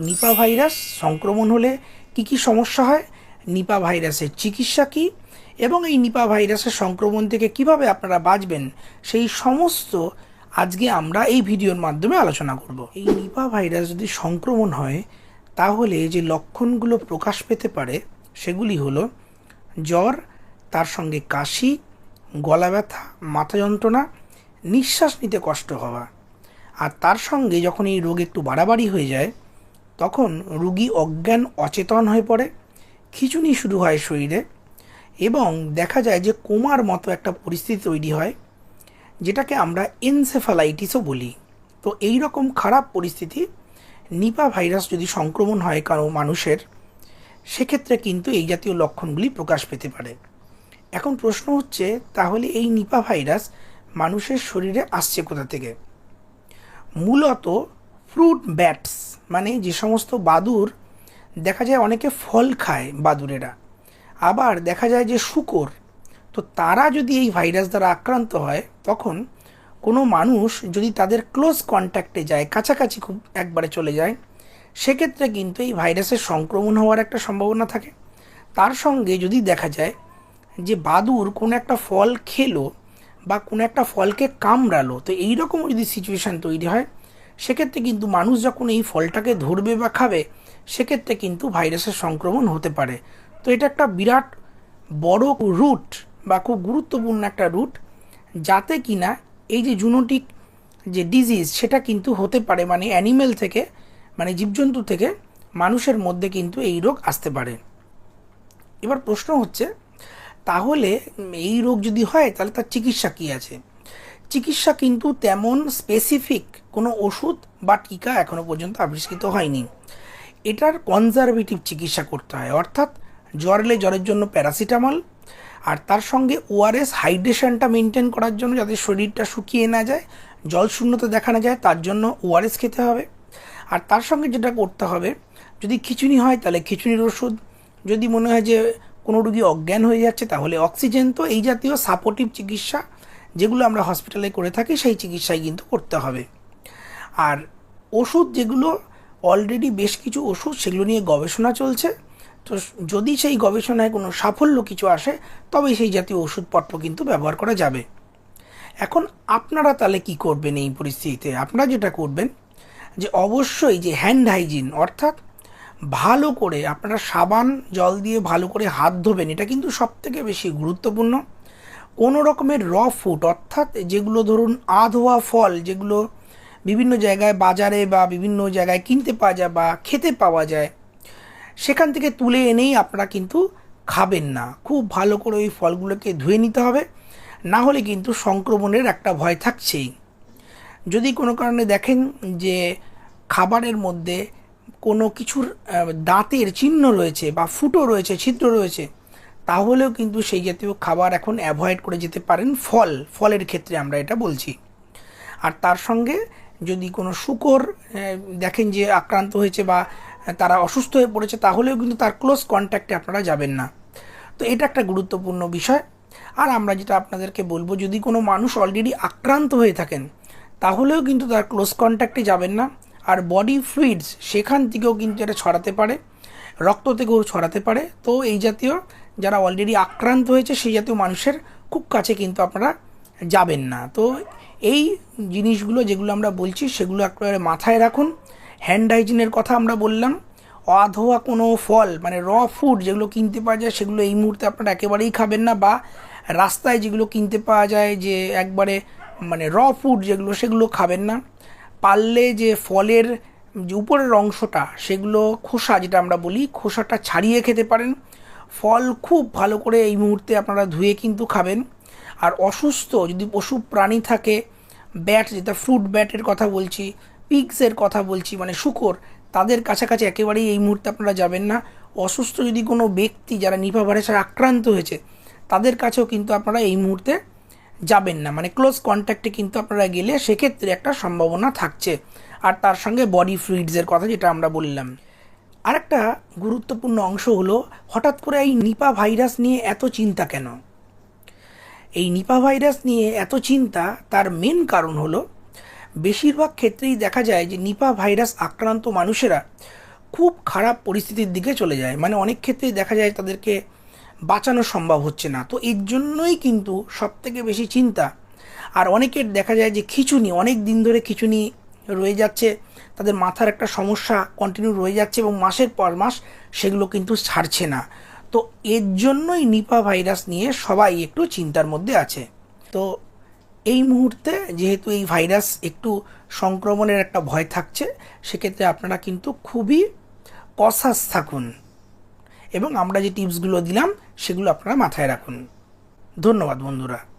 Nipah virus, সংক্রমণ হলে কি কি সমস্যা হয়? নিপা ভাইরাসের চিকিৎসা কী? এবং এই নিপা ভাইরাসের সংক্রমণ থেকে কীভাবে আপনারা বাঁচবেন? সেই সমস্ত আজকে আমরা এই ভিডিওর মাধ্যমে আলোচনা করব। এই নিপা ভাইরাস যদি সংক্রমণ হয়, তাহলে যে লক্ষণগুলো প্রকাশ পেতে পারে, সেগুলি হলো জ্বর, তার সঙ্গে কাশি, গলা ব্যথা, মাথা যন্ত্রণা, নিঃশ্বাস নিতে কষ্ট হওয়া। আর তার সঙ্গে যখন এই রোগ একটু বাড়াবাড়ি হয়ে যায় তখন রুগী অজ্ঞান অচেতন হয়ে পড়ে, খিচুনি শুরু হয় শরীরে এবং দেখা যায় যে কোমার মতো একটা পরিস্থিতি তৈরি হয়, যেটাকে আমরা এনসেফালাইটিসও বলি। তো এই রকম খারাপ পরিস্থিতি, নিপা ভাইরাস যদি সংক্রমণ হয় কারও মানুষের, সেক্ষেত্রে কিন্তু এই জাতীয় লক্ষণগুলি প্রকাশ পেতে পারে। এখন প্রশ্ন হচ্ছে, তাহলে এই নিপা ভাইরাস মানুষের শরীরে আসছে কোথা থেকে? মূলত ফ্রুট ব্যাটস। মানে যে সমস্ত বাদুর দেখা যায় অনেকে ফল খায় বাদুরেরা। আবার দেখা যায় যে শুকর, তো তারা যদি এই ভাইরাস দ্বারা আক্রান্ত হয়, তখন কোনো মানুষ যদি তাদের ক্লোজ কন্ট্যাক্টে যায়, কাছাকাছি খুব একবারে চলে যায়, সেক্ষেত্রে কিন্তু এই ভাইরাসের সংক্রমণ হওয়ার একটা সম্ভাবনা থাকে। তার সঙ্গে যদি দেখা যায় যে বাদুর কোনো একটা ফল খেলো বা কোনো একটা ফলকে কামড়ালো, তো এইরকম যদি সিচুয়েশান তৈরি হয় সেক্ষেত্রে কিন্তু মানুষ যখন এই ফলটাকে ধরবে বা খাবে, সেক্ষেত্রে কিন্তু ভাইরাসের সংক্রমণ হতে পারে। তো এটা একটা বিরাট বড় রুট বা খুব গুরুত্বপূর্ণ একটা রুট যাতে কিনা এই যে জুনোটিক যে ডিজিজ সেটা কিন্তু হতে পারে মানে অ্যানিমেল থেকে মানে জীবজন্তু থেকে মানুষের মধ্যে কিন্তু এই রোগ আসতে পারে। এবার প্রশ্ন হচ্ছে, তাহলে এই রোগ যদি হয়, তাহলে তার চিকিৎসা কী আছে? চিকিৎসা কিন্তু তেমন স্পেসিফিক কোনো ওষুধ বা টিকা এখনও পর্যন্ত আবিষ্কৃত হয়নি। এটার কনজারভেটিভ চিকিৎসা করতে হয়, অর্থাৎ জ্বর এলে জ্বরের জন্য প্যারাসিটামল আর তার সঙ্গে ওআরএস হাইড্রেশনটা মেনটেন করার জন্য যাতে শরীরটা শুকিয়ে না যায়, জল শূন্যতা দেখানো যায়, তার জন্য ওআরএস খেতে হবে। আর তার সঙ্গে যেটা করতে হবে, যদি খিচুনি হয় তাহলে খিচুনির ওষুধ, যদি মনে হয় যে কোনো রুগী অজ্ঞান হয়ে যাচ্ছে তাহলে অক্সিজেন তো এই জাতীয় সাপোর্টিভ চিকিৎসা যেগুলো আমরা হসপিটালে করে থাকি, সেই চিকিৎসাই কিন্তু করতে হবে। আর ওষুধ যেগুলো অলরেডি বেশ কিছু ওষুধ সেগুলো নিয়ে গবেষণা চলছে। তো যদি সেই গবেষণায় কোনো সাফল্য কিছু আসে তবে সেই জাতীয় ওষুধপত্র কিন্তু ব্যবহার করা যাবে। এখন আপনারা তাহলে কি করবেন এই পরিস্থিতিতে? আপনারা যেটা করবেন, যে অবশ্যই যে হ্যান্ড হাইজিন অর্থাৎ ভালো করে আপনারা সাবান, জল দিয়ে ভালো করে হাত ধোবেন, এটা কিন্তু সব থেকে বেশি গুরুত্বপূর্ণ। কোনো রকমের র ফুড অর্থাৎ যেগুলো ধরুন আধোয়া ফল, যেগুলো বিভিন্ন জায়গায় বাজারে বা বিভিন্ন জায়গায় কিনতে পাওয়া যায় বা খেতে পাওয়া যায়, সেখান থেকে তুলে এনেই আপনারা কিন্তু খাবেন না। খুব ভালো করে ওই ফলগুলোকে ধুয়ে নিতে হবে, না হলে কিন্তু সংক্রমণের একটা ভয় থাকছেই। যদি কোনো কারণে দেখেন যে খাবারের মধ্যে কোনো কিছুর দাঁতের চিহ্ন রয়েছে বা ফুটো রয়েছে, ছিদ্র রয়েছে তাহলেও কিন্তু সেই জাতীয় খাবার এখন অ্যাভয়েড করে যেতে পারেন ফল। ফলের ক্ষেত্রে আমরা এটা বলছি। আর তার সঙ্গে যদি কোনো শুকর দেখেন যে আক্রান্ত হয়েছে বা তারা অসুস্থ হয়ে পড়েছে, তাহলেও কিন্তু তার ক্লোজ কন্ট্যাক্টে আপনারা যাবেন না। তো এটা একটা গুরুত্বপূর্ণ বিষয়। আর আমরা যেটা আপনাদেরকে বলব, যদি কোনো মানুষ অলরেডি আক্রান্ত হয়ে থাকেন, তাহলেও কিন্তু তার ক্লোজ কন্ট্যাক্টে যাবেন না। আর বডি ফ্লুইডস সেখান থেকেও কিন্তু এটা ছড়াতে পারে, রক্ত থেকেও ছড়াতে পারে। তো এই জাতীয় যারা অলরেডি আক্রান্ত হয়েছে সেই জাতীয় মানুষের খুব কাছে কিন্তু আপনারা যাবেন না। তো এই জিনিসগুলো যেগুলো আমরা বলছি সেগুলো একেবারে মাথায় রাখুন। হ্যান্ড হাইজিনের কথা আমরা বললাম। অধোয়া কোনো ফল মানে র ফুড যেগুলো কিনতে পাওয়া যায় সেগুলো এই মুহূর্তে আপনারা একেবারেই খাবেন না বা রাস্তায় যেগুলো কিনতে পাওয়া যায় যে একবারে মানে র ফুড যেগুলো সেগুলো খাবেন না। পারলে যে ফলের যে উপরের অংশটা সেগুলো খোসা যেটা আমরা বলি, খোসাটা ছাড়িয়ে খেতে পারেন। ফল খুব ভালো করে এই মুহূর্তে আপনারা ধুয়ে কিন্তু খাবেন। আর অসুস্থ যদি পশু প্রাণী থাকে ব্যাট যেটা ফ্রুট ব্যাটের কথা বলছি পিগসের কথা বলছি মানে শুকর, তাদের কাছাকাছি একেবারেই এই মুহূর্তে আপনারা যাবেন না। অসুস্থ যদি কোনো ব্যক্তি যারা নিপা ভাইরাসে আক্রান্ত হয়েছে, তাদের কাছেও কিন্তু আপনারা এই মুহূর্তে যাবেন না। মানে ক্লোজ কন্ট্যাক্টে কিন্তু আপনারা গেলে সেক্ষেত্রে একটা সম্ভাবনা থাকছে। আর তার সঙ্গে বডি ফ্লুইডসের কথা যেটা আমরা বললাম। আরেকটা গুরুত্বপূর্ণ অংশ হলো, হঠাৎ করে এই নিপা ভাইরাস নিয়ে এত চিন্তা কেন? এই নিপা ভাইরাস নিয়ে এত চিন্তা, তার মেন কারণ হলো, বেশিরভাগ ক্ষেত্রেই দেখা যায় যে নিপা ভাইরাস আক্রান্ত মানুষেরা খুব খারাপ পরিস্থিতির দিকে চলে যায়। মানে অনেক ক্ষেত্রেই দেখা যায় তাদেরকে বাঁচানো সম্ভব হচ্ছে না। তো এর জন্যই কিন্তু সব থেকে বেশি চিন্তা। আর অনেকের দেখা যায় যে খিচুনি, অনেক দিন ধরে খিচুনি রয়ে যাচ্ছে। তাদের মাথার একটা সমস্যা কন্টিনিউ রয়ে যাচ্ছে এবং মাসের পর মাস সেগুলো কিন্তু ছাড়ছে না। তো এর জন্যই নিপা ভাইরাস নিয়ে সবাই একটু চিন্তার মধ্যে আছে। তো এই মুহূর্তে যেহেতু এই ভাইরাস একটু সংক্রমণের একটা ভয় থাকছে, সেক্ষেত্রে আপনারা কিন্তু খুবই কসাস থাকুন। এবং আমরা যে টিপসগুলো দিলাম, সেগুলো আপনারা মাথায় রাখুন। ধন্যবাদ বন্ধুরা।